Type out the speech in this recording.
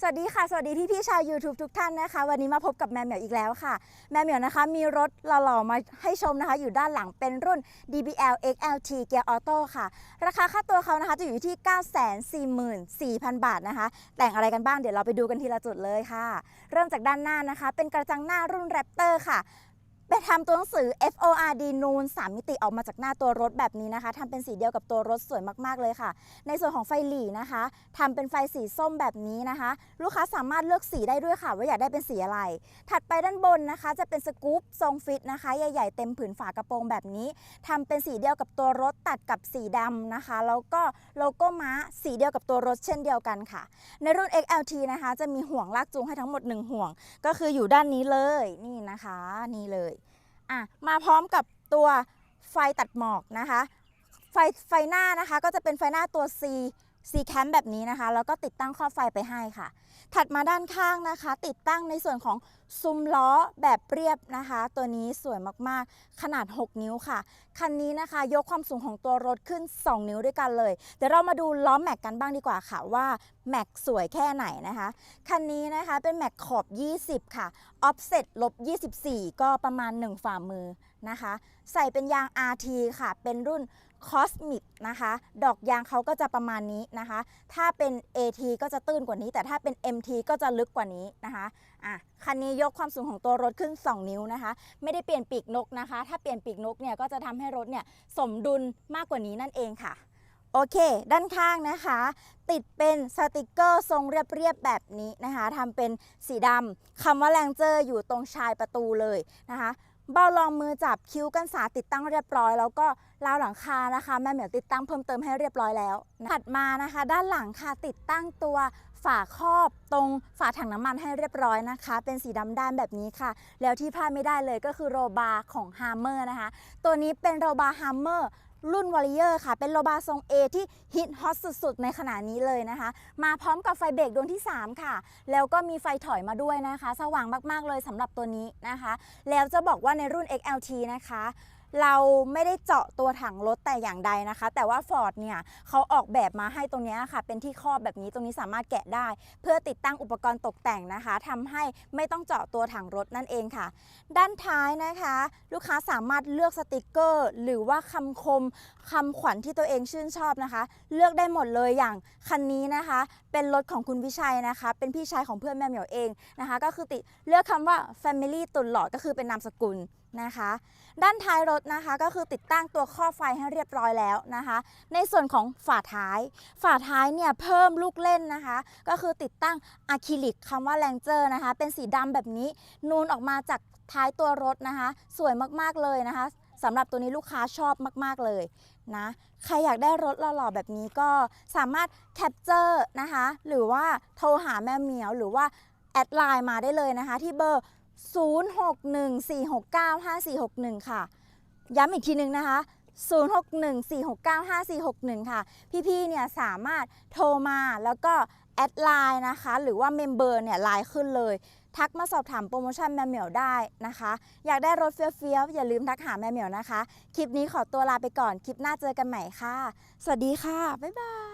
สวัสดีค่ะ สวัสดีพี่พี่ชาว YouTube ทุกท่านนะคะ วันนี้มาพบกับแมมเหมียวอีกแล้วค่ะ แมมเหมียวนะคะ มีรถหล่อๆมาให้ชมนะคะ อยู่ด้านหลังเป็นรุ่น DBL XLT เกียร์ออโต้ค่ะ ราคาค่าตัวเขานะคะจะอยู่ที่ 944,000 บาทนะคะ แต่งอะไรกันบ้างเดี๋ยวเราไปดูกันทีละจุดเลยค่ะ เริ่มจากด้านหน้านะคะ เป็นกระจังหน้ารุ่น Raptor ค่ะ ไปทำตัวหนังสือ FORD นูน3มิติออกมาจากหน้าตัวรถแบบนี้นะคะทำเป็นสีเดียวกับตัวรถสวยมากๆเลยค่ะ ในส่วนของไฟหลีนะคะทำเป็นไฟสีส้มแบบนี้นะคะ ลูกค้าสามารถเลือกสีได้ด้วยค่ะ ว่าอยากได้เป็นสีอะไร ถัดไปด้านบนนะคะ จะเป็นสกู๊ปทรงฟิตนะคะ ใหญ่ๆ เต็มผืนฝากระโปรงแบบนี้ทำเป็นสีเดียวกับตัวรถตัดกับสีดำนะคะ แล้วก็โลโก้ม้าสีเดียวกับตัวรถเช่นเดียวกันค่ะ ในรุ่น XLT นะคะ จะมีห่วงลากจูงให้ทั้งหมด 1 ห่วง ก็คืออยู่ด้านนี้เลยนี่ นะคะนี่เลยอะมาพร้อมกับตัวไฟตัดหมอกนะคะ ไฟไฟหน้านะคะก็จะเป็นไฟหน้าตัว C C cam แบบนี้นะคะ แล้วก็ติดตั้งข้อไฟไปให้ค่ะ ถัดมาด้านข้างนะคะ ติดตั้งในส่วนของซุ้มล้อแบบเรียบนะคะ ตัวนี้สวยมากๆ ขนาด 6 นิ้วค่ะ คันนี้นะคะ ยกความสูงของตัวรถขึ้น 2 นิ้วด้วยกันเลย เดี๋ยวเรามาดูล้อแม็กกันบ้างดีกว่าค่ะว่าแม็กสวยแค่ไหนนะคะ คันนี้นะคะเป็นแม็กขอบ 20 ค่ะ offset ลบ 24 ก็ประมาณ 1 ฝ่ามือนะคะ ใส่เป็นยาง RT ค่ะ เป็นรุ่น Cosmic นะคะ ดอกยางเขาก็จะประมาณนี้นะคะ ถ้าเป็น AT ก็จะตื้นกว่านี้ แต่ถ้าเป็น MT ก็จะลึกกว่านี้นะคะอะคันนี้ยกความสูงของตัวรถขึ้น 2 นิ้วนะคะ ไม่ได้เปลี่ยนปีกนกนะคะ ถ้าเปลี่ยนปีกนกเนี่ยก็จะทำให้รถเนี่ยสมดุลมากกว่านี้นั่นเองค่ะโอเค ด้านข้างนะคะ ติดเป็นสติกเกอร์ทรงเรียบๆแบบนี้นะคะทำเป็นสีดำคำว่าแรงเจอร์อยู่ตรงชายประตูเลยนะคะ เบาลองมือจับคิ้วกันสาติดตั้งเรียบร้อย แล้วก็ราวหลังคานะคะแม่เหมียวติดตั้งเพิ่มเติมให้เรียบร้อยแล้วถัดมานะคะ ด้านหลังค่ะติดตั้งตัวฝาครอบตรงฝาถังน้ำมันให้เรียบร้อยนะคะ เป็นสีดำด้านแบบนี้ค่ะ แล้วที่พลาดไม่ได้เลยก็คือโรบาร์ของฮาร์เมอร์นะคะ ตัวนี้เป็นโรบาร์ฮาร์เมอร์ รุ่นวอลเลเยอร์ค่ะ เป็นโรบาทรง A ที่ฮิตฮอตสุดๆ ในขณะนี้เลยนะคะ มาพร้อมกับไฟเบรกดวงที่ 3 ค่ะ แล้วก็มีไฟถอยมาด้วยนะคะ สว่างมากๆเลยสำหรับตัวนี้นะคะ แล้วจะบอกว่าในรุ่น XLT นะคะ เราไม่ได้เจาะตัวถังรถแต่อย่างใดนะคะ แต่ว่า Ford เนี่ยเขาออกแบบมาให้ตรงนี้ค่ะ เป็นที่ครอบแบบนี้ตรงนี้สามารถแกะได้ เพื่อติดตั้งอุปกรณ์ตกแต่งนะคะทำให้ไม่ต้องเจาะตัวถังรถนั่นเองค่ะ ด้านท้ายนะคะ ลูกค้าสามารถเลือกสติกเกอร์ หรือว่าคำคมคำขวัญที่ตัวเองชื่นชอบนะคะ เลือกได้หมดเลยอย่างคันนี้นะคะ เป็นรถของคุณวิชัยนะคะ เป็นพี่ชายของเพื่อนแม่เหมียวเองนะคะ ก็คือติดเลือกคำว่า Family ตุนหลอดก็คือเป็นนามสกุล นะคะ ด้านท้ายรถนะคะก็คือติดตั้งตัวข้อไฟให้เรียบร้อยแล้วนะคะ ในส่วนของฝาท้าย ฝาท้ายเนี่ยเพิ่มลูกเล่นนะคะ ก็คือติดตั้งอะคริลิกคำว่าแรงเจอร์นะคะ เป็นสีดำแบบนี้นูนออกมาจากท้ายตัวรถนะคะ สวยมากๆเลยนะคะสำหรับตัวนี้ลูกค้าชอบมาก ๆ เลยนะ ใครอยากได้รถหล่อๆแบบนี้ก็สามารถแคปเจอร์นะคะ หรือว่าโทรหาแม่เหมียว หรือว่าแอดไลน์มาได้เลยนะคะ ที่เบอร์ 0614695461 ค่ะ ย้ำอีกทีหนึ่งนะคะ 0614695461 ค่ะ พี่ๆ เนี่ยสามารถโทรมาแล้วก็แอดไลน์นะคะ หรือว่าเมมเบอร์เนี่ยไลน์ขึ้นเลย ทักมาสอบถามโปรโมชั่นแม่เหมียวได้นะคะ อยากได้รถเฟี้ยวๆ อย่าลืมทักหาแม่เหมียวนะคะ คลิปนี้ขอตัวลาไปก่อน คลิปหน้าเจอกันใหม่ค่ะ สวัสดีค่ะ บ๊ายบาย